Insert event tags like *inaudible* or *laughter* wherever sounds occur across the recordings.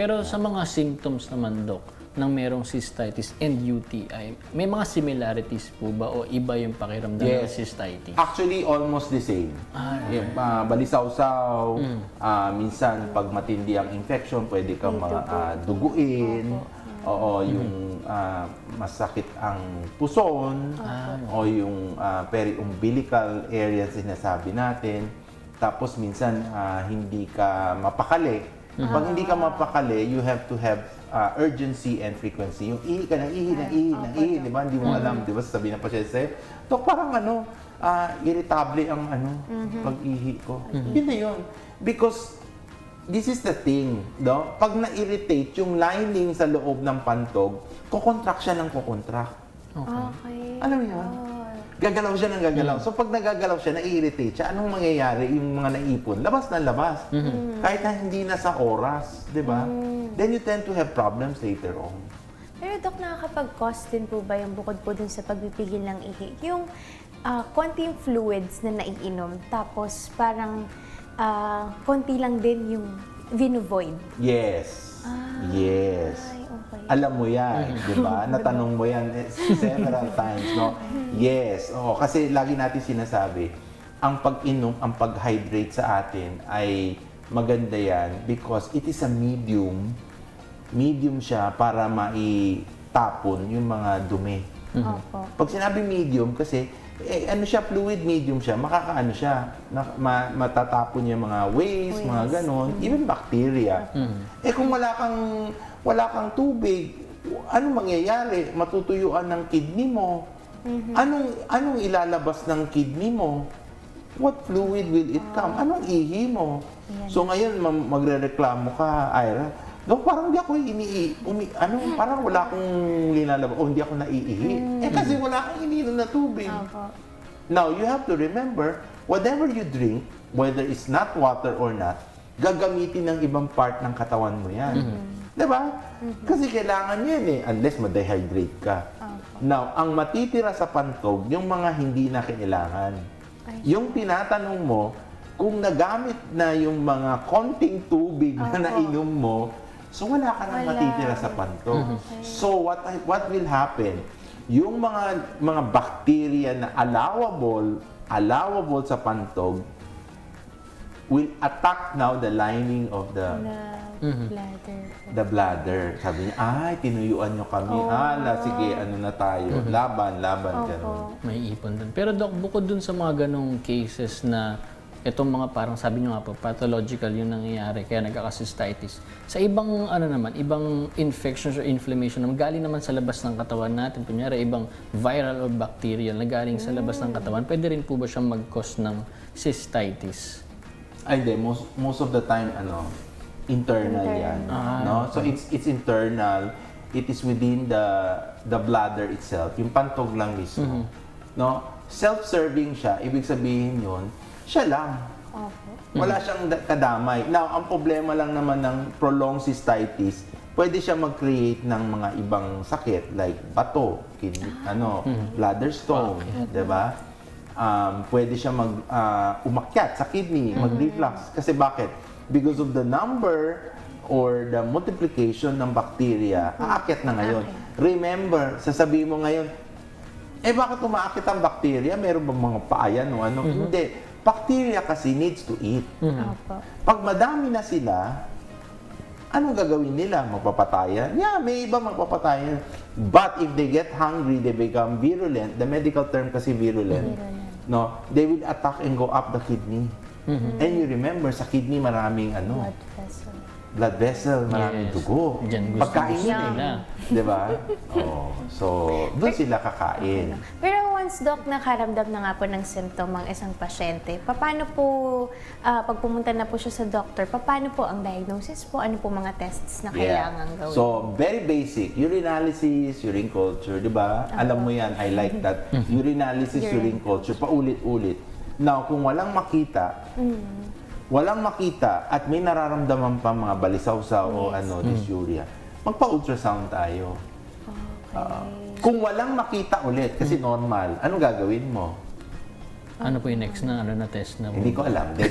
Pero sa mga symptoms naman, Dok, ng merong cystitis and UTI, may mga similarities po ba o iba yung pakiramdam ng Yes. cystitis? Actually, almost the same. Yung, ah, balisaw-saw, ah, minsan pag matindi ang infection, pwede kang ma- ah, duguin. Oo, yung ah, masakit ang puson, o yung ah, peri-umbilical area sinasabi natin. Tapos minsan ah, hindi ka mapakali. Pag hindi ka mapakali, you have to have ah, urgency and frequency. Yung ihi ka na ihi, na ihi, na ihi, di ba? Hindi mo alam, di ba? Sasabihin ng pasyente sa'yo, Dok, parang ano, ah, irritable ang ano, pag-ihi ko. Yun na yun. Because this is the thing, no? Pag na-irritate yung lining sa loob ng pantog, kukontract siya ng kukontract. Okay. Alam mo yun? Gagalaw siya ng gagalaw. So pag nagagalaw siya, na-irritate siya, anong mangyayari? Yung mga naipon, labas na labas. Kahit na hindi na sa oras, di ba? Then you tend to have problems later on. Pero Dok, nakakapag-cause din po ba yung bukod po dun sa pagpipigil ng ihi? Yung ah, konting fluids na naiinom, tapos parang ah, konti lang din yung vino-void. Yes. yes. Alam mo yan, di ba? Natanong mo yan eh, several *laughs* times, no? Yes. Oo, kasi lagi natin sinasabi, ang pag-inom, ang pag-hydrate sa atin ay maganda yan because it is a medium. Medium siya para maitapon yung mga dumi. Opo. Pag sinabi medium, kasi eh, ano siya, fluid medium siya, makakaano siya, na, ma, matatapon yung mga waste, mga Waste. ganon, even bacteria. Eh kung wala kang, wala kang tubig, anong mangyayari? Matutuyuan ng kidney mo. Anong, anong ilalabas ng kidney mo? What fluid will it come? Anong ihi mo? So ngayon, ma- magre-reklamo ka, Ira, No, parang hindi ako ini umi, ano, parang wala akong linalabas o hindi ako naiihi. Eh kasi wala kang ininom na tubig. Opo. Now, you have to remember, whatever you drink, whether it's not water or not, gagamitin ng ibang part ng katawan mo yan. Di ba? Kasi kailangan yan eh, unless ma-dehydrate ka. Now, ang matitira sa pantog, yung mga hindi na kailangan. Yung tinatanong mo, kung nagamit na yung mga konting tubig na Opo. nainom mo, so wala ka nang Wala. matitira sa pantog. So what I- what will happen? Yung mga mga bacteria na allowable, allowable sa pantog will attack now the lining of the Na bladder po. the bladder. Sabi niya, ay, tinuyuan niyo kami. Oh. Hala, sige, ano na tayo. Laban, laban, ganun. Opo. May ipon dun. Pero Dok, bukod dun sa mga ganong cases na itong mga parang sabi nyo nga po, pathological yung nangyayari kaya nagkakacystitis. Sa ibang ano naman, ibang infections or inflammation na galing naman sa labas ng katawan natin, kunyari ibang viral or bacterial na galing sa labas ng katawan, pwede rin po ba siyang mag-cause ng cystitis? Ay, hindi. Most, most of the time, ano, internal, yan. no? So, it's, it's internal. It is within the the bladder itself. Yung pantog lang mismo. No? Self-serving siya. Ibig sabihin yun, siya lang. Opo. Wala siyang da- kadamay. Now, ang problema lang naman ng prolonged cystitis, pwede siya mag-create ng mga ibang sakit like bato, kidney, ano, bladder stone, 'di ba? Um, pwede siya mag ah, umakyat sa kidney, mag-reflux. Kasi bakit? Because of the number or the multiplication ng bacteria, aakyat na ngayon. Remember, sasabihin mo ngayon, eh bakit umaakit ang bacteria? Meron ba mga paayan o ano? Hindi. Bacteria kasi needs to eat. Opo. Pag madami na sila, anong gagawin nila? Magpapatayan? Yeah, may iba magpapatayan. But if they get hungry, they become virulent. The medical term kasi virulent. Virulent. No, they will attack and go up the kidney. And you remember, sa kidney maraming ano, Blood vessel. blood vessel, maraming Yes. dugo. Diyan gusto- Pagkain nila. eh. Di ba? *laughs* Oh, so, doon sila kakain. Pero once, Doc, nakaramdam na nga po ng symptom ang isang pasyente, paano po, ah, pag pumunta na po siya sa doctor, paano po ang diagnosis po? Ano po mga tests na kailangan gawin? So, very basic. Urinalysis, urine culture, di ba? Alam mo yan, I like that. Urinalysis, urine Urine culture, paulit-ulit. Now, kung walang makita, walang makita at may nararamdaman pa mga balisaw-saw o ano, dysuria, magpa-ultrasound tayo. Kung walang makita ulit, kasi normal, anong gagawin mo? Ano po yung next na ano na test na? Hindi ko alam. Hindi,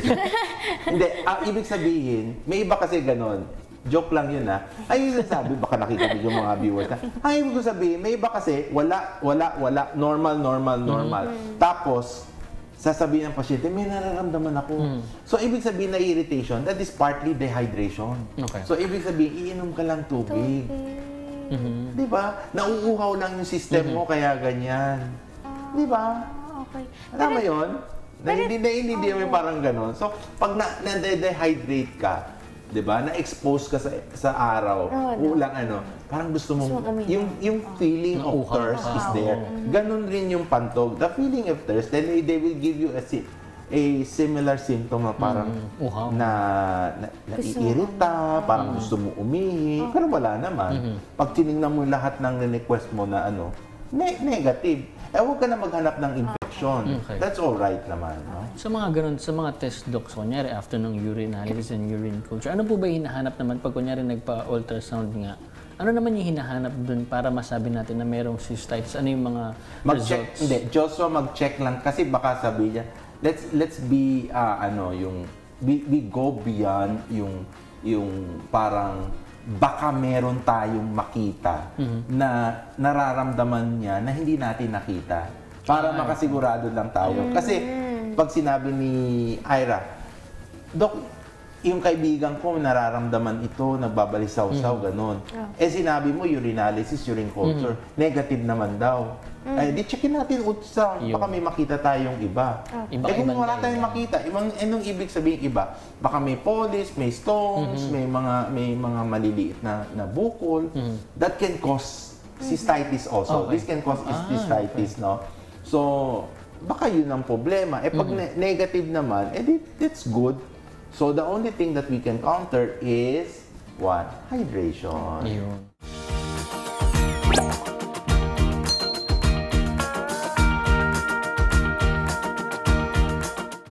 *laughs* Hindi, ah, ibig sabihin, may iba kasi ganon. Joke lang yun ha. Ay, yung sabi, baka nakikita yung mga viewers na. Ay, ibig ko sabihin, may iba kasi, wala, wala, wala, normal, normal, normal. Tapos, sasabihin ng pasyente, may nararamdaman ako. So, ibig sabihin na irritation, that is partly dehydration. Okay. So, ibig sabihin, iinom ka lang tubig. Mhm. Di ba? Nauuhaw lang yung system mo, kaya ganyan. Di ba? Ah, okay. Alam mo yun? Na hindi na hindi mo parang ganon. So, pag na, na-dehydrate ka, 'di ba? Na-expose ka sa sa araw, Oo, no. ulang ano, parang gusto mo Gusto mong uminom. yung yung feeling of Nauuhaw thirst ka. is there. Ganon rin yung pantog. The feeling of thirst, then they, will give you a si- a similar symptom na parang uhaw. na, na mo naiirita, parang gusto mo umihi, pero wala naman. Pag tinignan mo lahat ng request mo na ano, ne- negative. Eh, huwag ka na maghanap ng infection. Okay. That's all right naman. No? Sa mga ganun, sa mga test docs, kunyari after ng urine analysis and urine culture, ano po ba yung hinahanap naman pag kunyari nagpa-ultrasound nga? Ano naman yung hinahanap dun para masabi natin na merong cystitis? Ano yung mga Mag-check, results? hindi, Joshua mag-check lang kasi baka sabi niya, let's let's be ah, ano yung we, we go beyond yung yung parang baka meron tayong makita na nararamdaman niya na hindi natin nakita. Para makasigurado lang tayo. Kasi pag sinabi ni Ira, Dok, yung kaibigan ko nararamdaman ito, nagbabalisaw-saw, ganun. Eh sinabi mo, urinalysis, urine culture, negative naman daw. Eh di checkin natin ultrasound, baka may makita tayong iba. Iba- eh kung wala tayong makita, ibang, anong ibig sabihin iba? Baka may polyps, may stones, may mga may mga maliliit na, na bukol. That can cause cystitis also. Okay. This can cause Ah, cystitis, no? So, baka yun ang problema. Eh, pag ne- negative naman, eh, di- that's good. So, the only thing that we can counter is what? Hydration. Yun.